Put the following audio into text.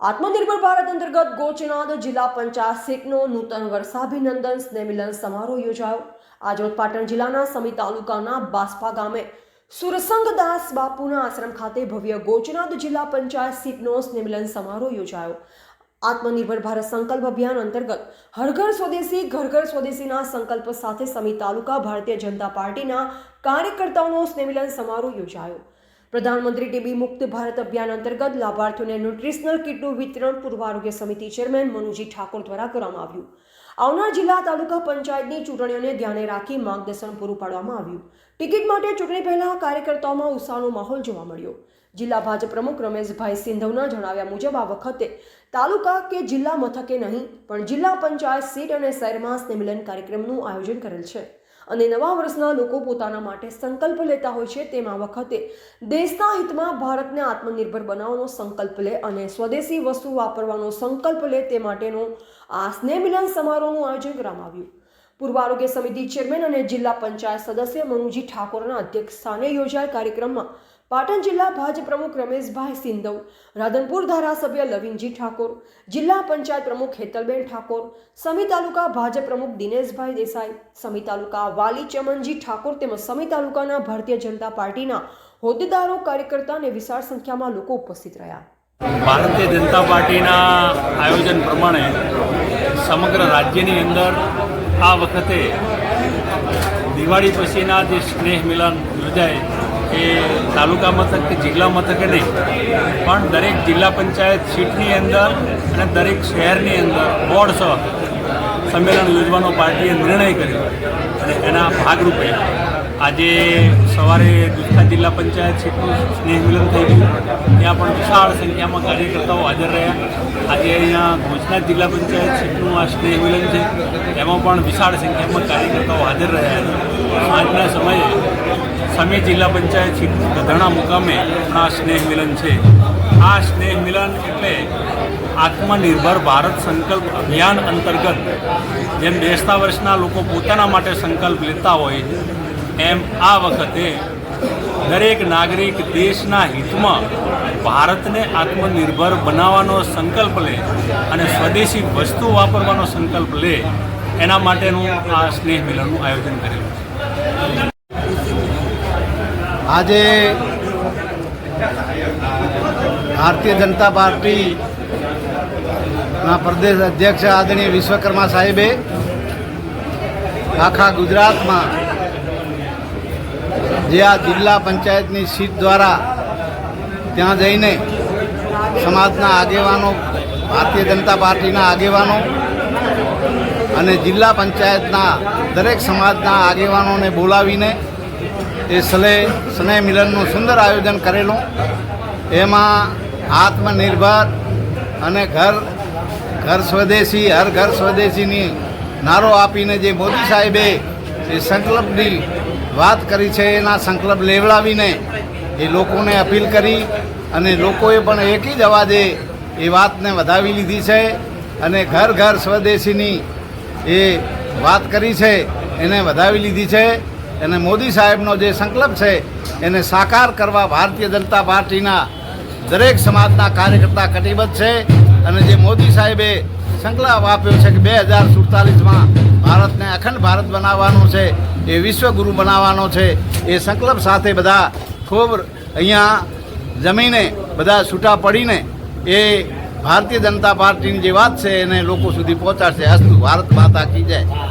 આત્મનિર્ભર ભારત અંતર્ગત ગોચનાદ જિલ્લા પંચાયત સીટનો નૂતન વર્ષાભિનંદન સ્નેહમિલન સમારોહ યોજાયો. આજરોજ પાટણ જિલ્લાના સમી તાલુકાના બાસ્પા ગામે સુરસંગદાસ બાપુના આશ્રમ ખાતે ભવ્ય ગોચનાદ જિલ્લા પંચાયત સીટનો સ્નેહમિલન સમારોહ યોજાયો. આત્મનિર્ભર ભારત સંકલ્પ અભિયાન અંતર્ગત હર ઘર સ્વદેશી ઘર ઘર સ્વદેશીના સંકલ્પ સાથે સમી તાલુકા ભારતીય જનતા પાર્ટીના કાર્યકર્તાઓનો સ્નેહમિલન સમારોહ યોજાયો. પ્રધાનમંત્રી ટીબી મુક્ત ભારત અભિયાન અંતર્ગત લાભાર્થીઓને ન્યુટ્રિશનલ કિટનું વિતરણ પૂર્વ આરોગ્ય સમિતિ ચેરમેન મનુજી ઠાકોર દ્વારા કરવામાં આવ્યું. આવનાર જિલ્લા તાલુકા પંચાયતની ચૂંટણીઓને ધ્યાને રાખી માર્ગદર્શન પૂરું પાડવામાં આવ્યું. ટિકિટ માટે ચૂંટણી પહેલા કાર્યકર્તાઓમાં ઉત્સાહનો માહોલ જોવા મળ્યો. જિલ્લા ભાજપ પ્રમુખ રમેશભાઈ સિંધવના જણાવ્યા મુજબ આ વખતે તાલુકા કે જિલ્લા મથકે નહીં, પણ જિલ્લા પંચાયત સીટ અને શહેરમાં સ્નેમિલન કાર્યક્રમનું આયોજન કરેલ છે. અને નવા વર્ષના લોકો પોતાના માટે સંકલ્પ લેતા હોય છે તેમાં વખતે દેશના હિતમાં ભારતને આત્મનિર્ભર બનાવવાનો સંકલ્પ લે અને સ્વદેશી વસ્તુ વાપરવાનો સંકલ્પ લે તે માટેનો આ સ્નેહમિલન સમારોહનું આયોજન કરવામાં આવ્યું. પૂર્વ આરોગ્ય સમિતિ ચેરમેન અને જિલ્લા પંચાયત સદસ્ય મનુજી ઠાકોરના અધ્યક્ષ સ્થાને યોજાયેલ કાર્યક્રમમાં પાટણ જિલ્લા ભાજપ પ્રમુખ રમેશભાઈ સિંધવ, રાધનપુર ધારાસભ્ય લવિનજી ઠાકોર, જિલ્લા પંચાયત પ્રમુખ હેતલબેન ઠાકોર, સમી તાલુકા ભાજપ પ્રમુખ દિનેશભાઈ દેસાઈ, સમી તાલુકા વાલી ચમનજી ઠાકોર તેમજ સમી તાલુકાના ભારતીય જનતા પાર્ટીના હોદ્દેદારો, કાર્યકર્તા અને વિશાળ સંખ્યામાં લોકો ઉપસ્થિત રહ્યા. ભારતીય જનતા પાર્ટીના આયોજન પ્રમાણે સમગ્ર રાજ્યની અંદર આ વખતે દિવાળી પછીના જે સ્નેહ મિલન યોજાય એ તાલુકા મથક કે જિલ્લા મથકે નહીં, પણ દરેક જિલ્લા પંચાયત સીટની અંદર અને દરેક શહેરની અંદર બોર્ડ સહ સંમેલન યોજવાનો પાર્ટીએ નિર્ણય કર્યો અને એના ભાગરૂપે આજે સવારે ગુજરાત જિલ્લા પંચાયત સીટનું સ્નેહ મિલન થઈ ગયું. ત્યાં પણ વિશાળ સંખ્યામાં કાર્યકર્તાઓ હાજર રહ્યા. આજે અહીંયા ગુજરાત જિલ્લા પંચાયત સીટનું આ સ્નેહ મિલન છે. એમાં પણ વિશાળ સંખ્યામાં કાર્યકર્તાઓ હાજર રહ્યા છે. આજના સમયે સમી જિલ્લા પંચાયત સીટ ગધેડા મુકામે આ સ્નેહ મિલન છે. આ સ્નેહ મિલન એટલે આત્મનિર્ભર ભારત સંકલ્પ અભિયાન અંતર્ગત જેમ બેસતા વર્ષના લોકો પોતાના માટે સંકલ્પ લેતા હોય એમ આ વખતે દરેક નાગરિક દેશના હિતમાં ભારતને આત્મનિર્ભર બનાવવાનો સંકલ્પ લે અને સ્વદેશી વસ્તુ વાપરવાનો સંકલ્પ લે, એના માટેનું આ સ્નેહ મિલનનું આયોજન કરેલું છે. આજે ભારતીય જનતા પાર્ટીના પ્રદેશ અધ્યક્ષ આદરણીય વિશ્વકર્મા સાહેબે આખા ગુજરાતમાં જે આ જિલ્લા પંચાયતની સીટ દ્વારા ત્યાં જઈને સમાજના આગેવાનો, ભારતીય જનતા પાર્ટીના આગેવાનો અને જિલ્લા પંચાયતના દરેક સમાજના આગેવાનોને બોલાવીને એ સ્નેહ સ્નેહ મિલનનું સુંદર આયોજન કરેલું. એમાં આત્મનિર્ભર અને ઘર ઘર સ્વદેશી, હર ઘર સ્વદેશીની નારો આપીને જે મોદી સાહેબે એ સંકલ્પની વાત કરી છે એના સંકલ્પ લેવડાવીને એ લોકોને અપીલ કરી અને લોકોએ પણ એકી જ અવાજે એ વાતને વધાવી લીધી છે અને ઘર ઘર સ્વદેશીની એ વાત કરી છે એને વધાવી લીધી છે અને મોદી સાહેબનો જે સંકલ્પ છે એને સાકાર કરવા ભારતીય જનતા પાર્ટીના દરેક સમાજના કાર્યકર્તા કટિબદ્ધ છે અને જે મોદી સાહેબે સંકલ્પ આપ્યો છે કે બે હજાર સુડતાલીસમાં ભારતને અખંડ ભારત બનાવવાનો છે, એ વિશ્વગુરુ બનાવવાનો છે, એ સંકલ્પ સાથે બધા ખૂબ અહીંયા જમીને બધા છૂટા પડીને એ ભારતીય જનતા પાર્ટીની જે વાત છે એને લોકો સુધી પહોંચાડશે. અસ્તુ ભારત માતા કી જાય.